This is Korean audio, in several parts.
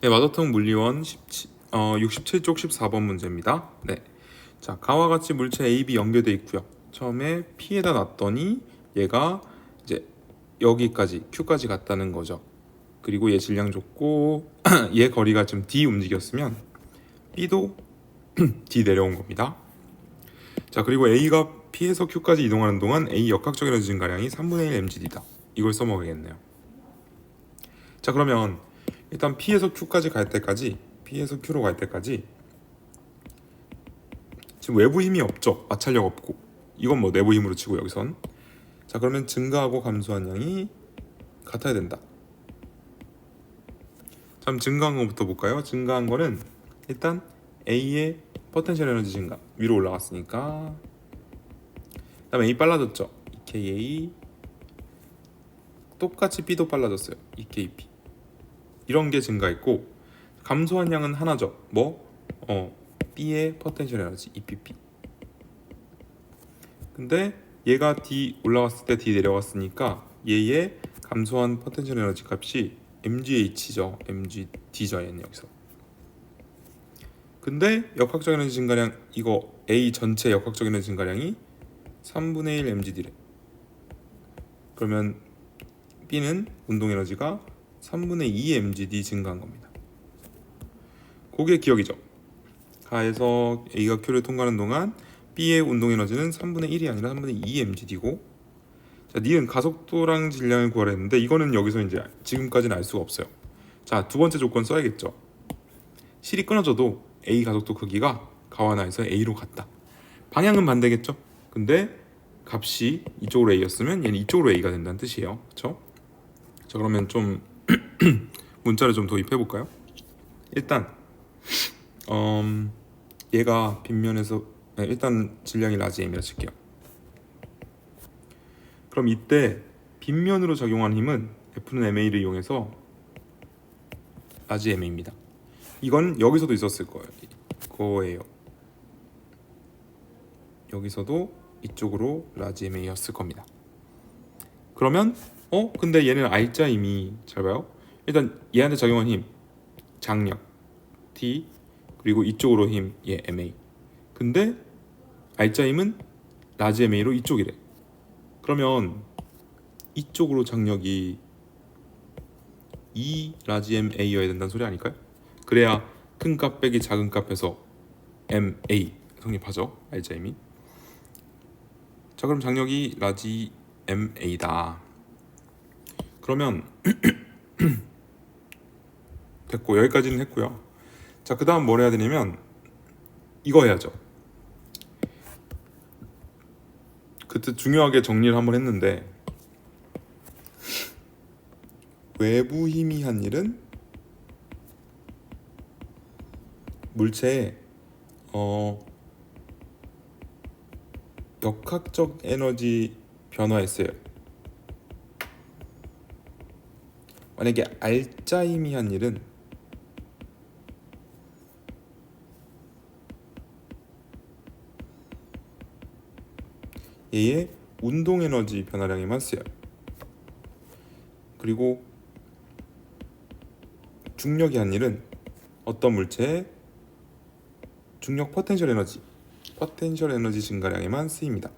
네, 마더통 물리원 17, 어, 67쪽 14번 문제입니다. 네. 자, 가와 같이 물체 A, B 연결돼 있고요. 처음에 P에다 놨더니 얘가 이제 여기까지 Q까지 갔다는 거죠. 그리고 얘 질량 줬고 얘 거리가 지금 D 움직였으면 B도 D 내려온 겁니다. 자, 그리고 A가 P에서 Q까지 이동하는 동안 A 역학적 에너지 증가량이 3분의 1 mgd다. 이걸 써먹어야겠네요. 자, 그러면 일단 P에서 Q까지 갈 때까지 P에서 Q로 갈 때까지 지금 외부 힘이 없죠. 마찰력 없고 이건 뭐 내부 힘으로 치고 여기선 자 그러면 증가하고 감소한 양이 같아야 된다. 참 증가한 것부터 볼까요? 증가한 거는 일단 A의 포텐셜 에너지 증가 위로 올라갔으니까 그다음에 A 빨라졌죠. EKA 똑같이 B도 빨라졌어요. EKP 이런 게 증가했고 감소한 양은 하나죠. 뭐? 어, B의 포텐셜 에너지 EPP. 근데 얘가 D 올라갔을 때 D 내려갔으니까 얘의 감소한 포텐셜 에너지 값이 mgh죠. mgd죠 얘는 여기서. 근데 역학적 에너지 증가량 이거 A 전체 역학적 에너지 증가량이 3분의 1 mgd래. 그러면 B는 운동 에너지가 3분의 2 mgd 증가한 겁니다. 그게 기억이죠. 가에서 A가 Q를 통과하는 동안 B의 운동 에너지는 3분의 1이 아니라 3분의 2 mgd고 자, 니은 가속도랑 질량을 구하라 했는데 이거는 여기서 이제 지금까지는 알 수가 없어요. 자, 두 번째 조건 써야겠죠. 실이 끊어져도 A 가속도 크기가 가와나에서 A로 같다. 방향은 반대겠죠. 근데 값이 이쪽으로 A였으면 얘는 이쪽으로 A가 된다는 뜻이에요. 그렇죠? 자, 그러면 좀 문자를 좀 도입해 볼까요? 일단 음, 얘가 빗면에서 네, 일단 질량이 라지 m이라 칠게요. 그럼 이때 빗면으로 적용한 힘은 F는 MA를 이용해서 라지 MA입니다. 이건 여기서도 있었을 거예요. 거예요. 여기서도 이쪽으로 라지 MA였을 겁니다. 그러면 어 근데 얘는 R자 힘이 잘 봐요. 일단 얘한테 적용한 힘 장력 T 그리고 이쪽으로 힘얘 MA. 근데 R자 힘은 라지 MA로 이쪽이래. 그러면 이쪽으로 장력이 2 라지 MA여야 된다는 소리 아닐까요? 그래야 큰 값 빼기 작은 값에서 MA 성립하죠. R자 힘이. 자 그럼 장력이 라지 MA다. 그러면 됐고 여기까지는 했고요. 자 그 다음 뭘 해야 되냐면 이거 해야죠. 그때 중요하게 정리를 한번 했는데 외부 힘이 한 일은 물체에 어 역학적 에너지 변화했어요. 만약에 알짜 힘이 한 일은 얘의 운동 에너지 변화량에만 쓰여요. 그리고 중력이 한 일은 어떤 물체의 중력 포텐셜 에너지, 포텐셜 에너지 증가량에만 쓰입니다.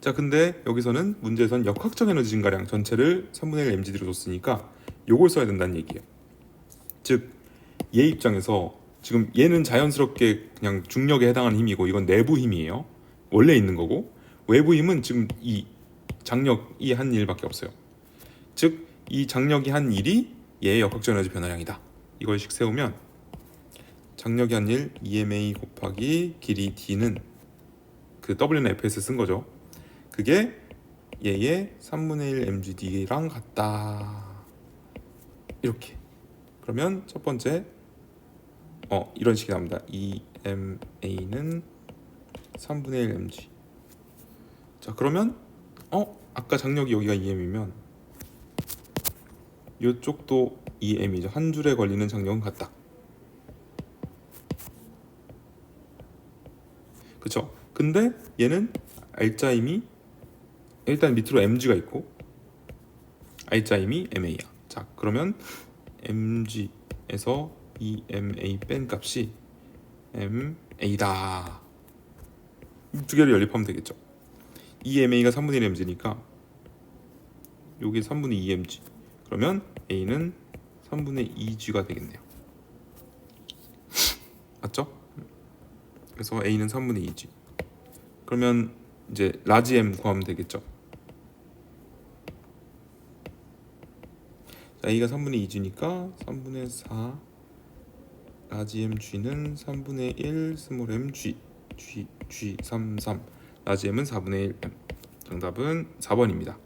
자, 근데 여기서는 문제에선 역학적 에너지 증가량 전체를 3분의 1 mgd로 줬으니까 요걸 써야 된다는 얘기예요. 즉, 얘 입장에서 지금 얘는 자연스럽게 그냥 중력에 해당하는 힘이고 이건 내부 힘이에요. 원래 있는 거고 외부 힘은 지금 이 장력이 한 일밖에 없어요. 즉, 이 장력이 한 일이 얘의 역학적 에너지 변화량이다. 이걸 식 세우면 장력이 한 일 EMA 곱하기 길이 D는 그 W는 FS 쓴 거죠. 그게 얘의 3분의 1 mgd랑 같다. 이렇게. 그러면 첫 번째 어 이런 식이 나옵니다. EMA는 3분의 1 mg. 자 그러면 어 아까 장력이 여기가 EM이면 이쪽도 EM이죠. 한 줄에 걸리는 장력은 같다. 그쵸? 근데 얘는 알짜임이 일단 밑으로 mg가 있고 i자임이 ma야. 자 그러면 mg에서 이 ma 뺀 값이 ma다. 이두 개를 연립하면 되겠죠. 이 ma가 3분의 1 mg니까 요게 3분의 2 mg. 그러면 a는 3분의 2g가 되겠네요. 맞죠? 그래서 a는 3분의 2g. 그러면 이제 라지 m 구하면 되겠죠. 자, a가 3분의 2g니까 3분의 4 라지 m g는 3분의 1 스몰 m g g g 33 라지 m은 4분의 1 m. 정답은 4번입니다.